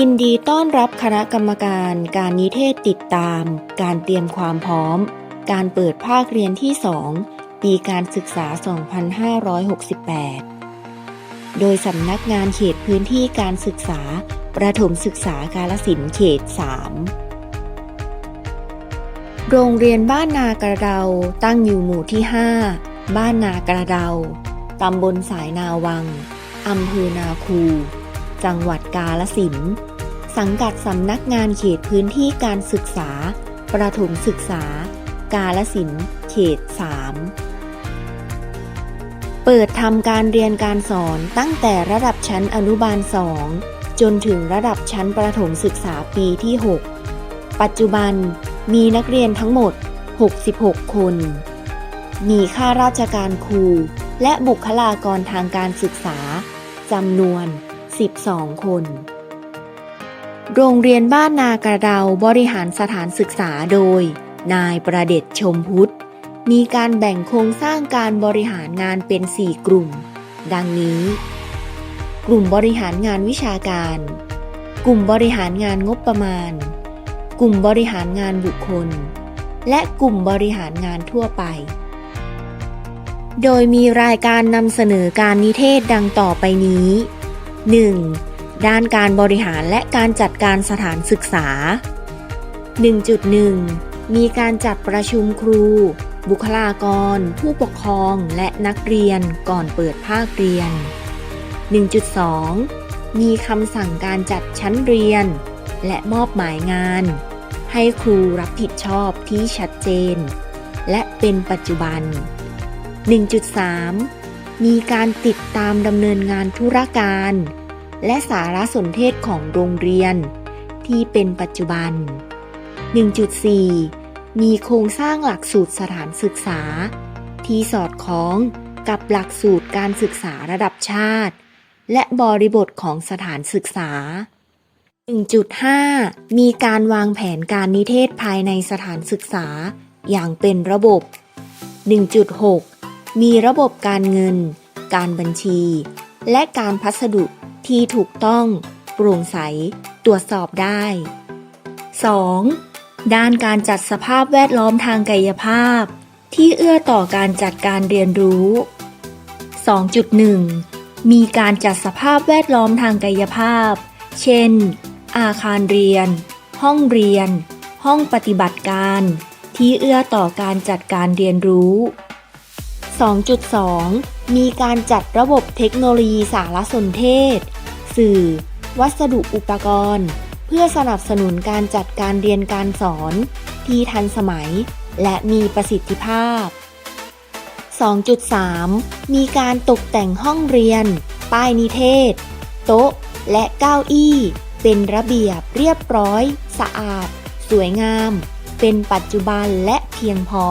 ยินดีต้อนรับคณะกรรมการการนิเทศติดตาม การเตรียมความพร้อม การเปิดภาคเรียนที่ 2 ปีการศึกษา 2568 โดยสำนักงานเขตพื้นที่การศึกษา ประถมศึกษากาลสินเขต 3 โรงเรียนบ้านนากระเดาตั้งอยู่หมู่ที่ 5 บ้านนากระเดาตำบลสายนาวังอำเภอนาคู จังหวัดกาลสินสังกัดสำนักงานเขตพื้นที่การศึกษา ประถมศึกษา กาลสินเขต 3 เปิดทำการเรียนการสอนตั้งแต่ระดับชั้นอนุบาล 2 จนถึงระดับชั้นประถมศึกษาปีที่ 6 ปัจจุบันมีนักเรียนทั้งหมด 66 คน มีข้าราชการครู และบุคลากรทางการศึกษาจำนวน 12 คน โรงเรียนบ้านนากระเดาบริหารสถานศึกษาโดย นายประเดชชมพุทธ มีการแบ่งโครงสร้างการบริหารงานเป็น 4 กลุ่ม ดังนี้ กลุ่มบริหารงานวิชาการ กลุ่มบริหารงานงบประมาณ กลุ่มบริหารงานบุคคล และกลุ่มบริหารงานทั่วไปโดยมีรายการนำเสนอการนิเทศดังต่อไปนี้ 1. ด้านการบริหารและการจัดการสถานศึกษา 1.1 มีการจัดประชุมครู บุคลากร ผู้ปกครองและนักเรียนก่อนเปิดภาคเรียน 1.2 มีคำสั่งการจัดชั้นเรียน และมอบหมายงาน ให้ครูรับผิดชอบที่ชัดเจน และเป็นปัจจุบัน 1.3 มีการติดตามดำเนินงานธุรการ และสารสนเทศของโรงเรียน ที่เป็นปัจจุบัน 1.4 มีโครงสร้างหลักสูตรสถานศึกษา ที่สอดคล้องกับหลักสูตรการศึกษาระดับชาติ และบริบทของสถานศึกษา 1.5 มีการวางแผนการนิเทศภายในสถานศึกษาอย่างเป็นระบบ 1.6 มีระบบการเงิน การบัญชี และการพัสดุที่ถูกต้อง โปร่งใส ตรวจสอบได้ 2. ด้านการจัดสภาพแวดล้อมทางกายภาพ ที่เอื้อต่อการจัดการเรียนรู้ 2.1 มีการจัดสภาพแวดล้อมทางกายภาพ เช่น อาคารเรียน ห้องเรียน ห้องปฏิบัติการ ที่เอื้อต่อการจัดการเรียนรู้ 2.2 มีการจัดระบบเทคโนโลยีสารสนเทศ สื่อ วัสดุอุปกรณ์ เพื่อสนับสนุนการจัดการเรียนการสอน ที่ทันสมัย และมีประสิทธิภาพ 2.3 มีการตกแต่งห้องเรียน ป้ายนิเทศ โต๊ะ และเก้าอี้ เป็นระเบียบเรียบร้อย สะอาด สวยงาม เป็นปัจจุบันและเพียงพอ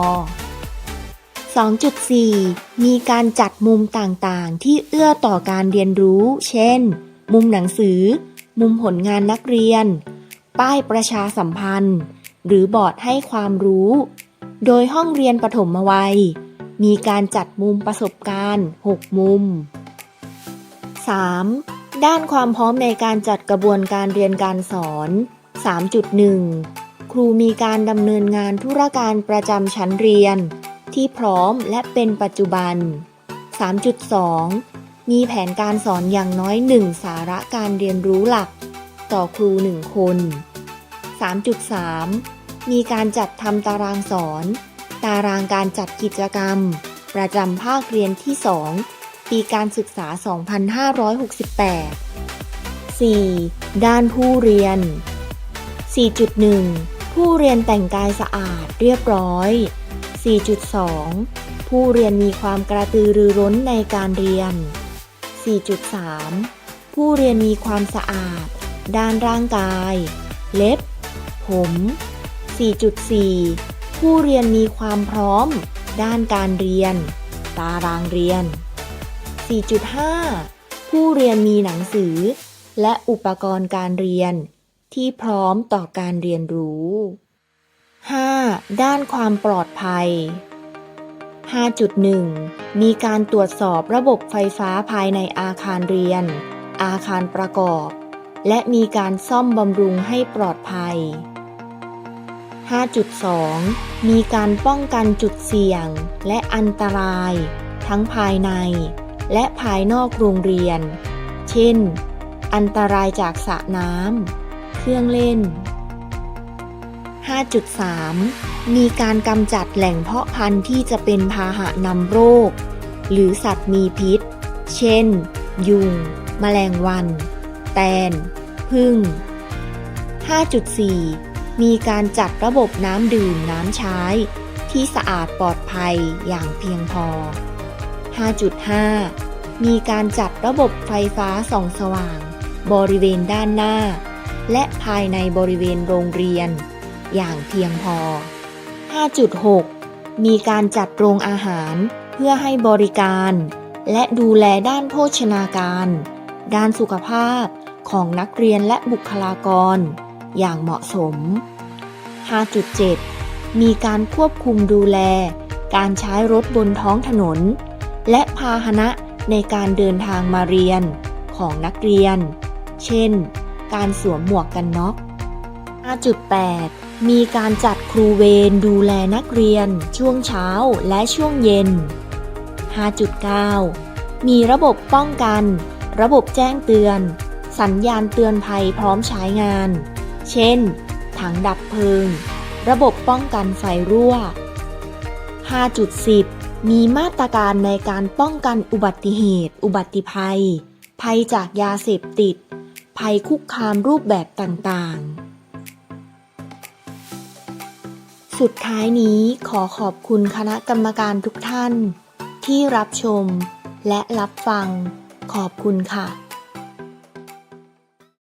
2.4 มีการจัดมุมต่างๆ ที่เอื้อต่อการเรียนรู้ เช่น มุมหนังสือ มุมผลงานนักเรียน ป้ายประชาสัมพันธ์ หรือบอร์ดให้ความรู้ โดยห้องเรียนปฐมวัย มีการจัดมุมประสบการณ์ 6 มุม 3. ด้านความพร้อมในการจัดกระบวนการเรียนการสอน 3.1 ครูมีการดำเนินงานธุรการประจำชั้นเรียน ที่พร้อมและเป็นปัจจุบัน 3.2 มีแผนการสอนอย่างน้อยหนึ่งสาระการเรียนรู้หลัก ต่อครูหนึ่งคน 3.3 มีการจัดทำตารางสอน ตารางการจัดกิจกรรม ประจำภาคเรียนที่ 2 ปีการศึกษา 2568 4. ด้านผู้เรียน 4.1 ผู้เรียนแต่งกายสะอาดเรียบร้อย 4.2 ผู้เรียนมีความกระตือรือร้นในการเรียน 4.3 ผู้เรียนมีความสะอาด ด้านร่างกาย เล็บ ผม 4.4 ผู้เรียนมีความพร้อม ด้านการเรียน ตารางเรียน 4.5 ผู้เรียนมีหนังสือ และอุปกรณ์การเรียน ที่พร้อมต่อการเรียนรู้ 5. ด้านความปลอดภัย 5.1 มีการตรวจสอบระบบไฟฟ้าภายในอาคารเรียน อาคารประกอบ และมีการซ่อมบำรุงให้ปลอดภัย 5.2 มีการป้องกันจุดเสี่ยงและอันตราย ทั้งภายใน และภายนอกโรงเรียน เช่น อันตรายจากสระน้ำ เครื่องเล่น 5.3 มีการกำจัดแหล่งเพาะพันธุ์ที่จะเป็นพาหะนำโรค หรือสัตว์มีพิษ เช่น ยุง แมลงวัน แตนพึ่ง 5.4 มีการจัดระบบน้ำดื่มน้ำใช้ ที่สะอาดปลอดภัยอย่างเพียงพอ 5.5 มีการจัดระบบไฟฟ้าส่องสว่าง บริเวณด้านหน้า และภายในบริเวณโรงเรียน อย่างเพียงพอ 5.6 มีการจัดโรงอาหารเพื่อให้บริการ และดูแลด้านโภชนาการ ด้านสุขภาพของนักเรียนและบุคลากร อย่างเหมาะสม 5.7 มีการควบคุมดูแล การใช้รถบนท้องถนน และพาหนะในการเดินทางมาเรียนของนักเรียน เช่น การสวมหมวกกันน็อก 5.8 มีการจัดครูเวรดูแลนักเรียน ช่วงเช้าและช่วงเย็น 5.9 มีระบบป้องกัน ระบบแจ้งเตือน สัญญาณเตือนภัยพร้อมใช้งาน เช่น ถังดับเพลิง ระบบป้องกันไฟรั่ว 5.10 มีมาตรการในการป้องกันอุบัติเหตุ อุบัติภัย ภัยจากยาเสพติด ภัยคุกคามรูปแบบต่างๆ สุดท้ายนี้ขอขอบคุณคณะกรรมการทุกท่าน ที่รับชมและรับฟัง ขอบคุณค่ะ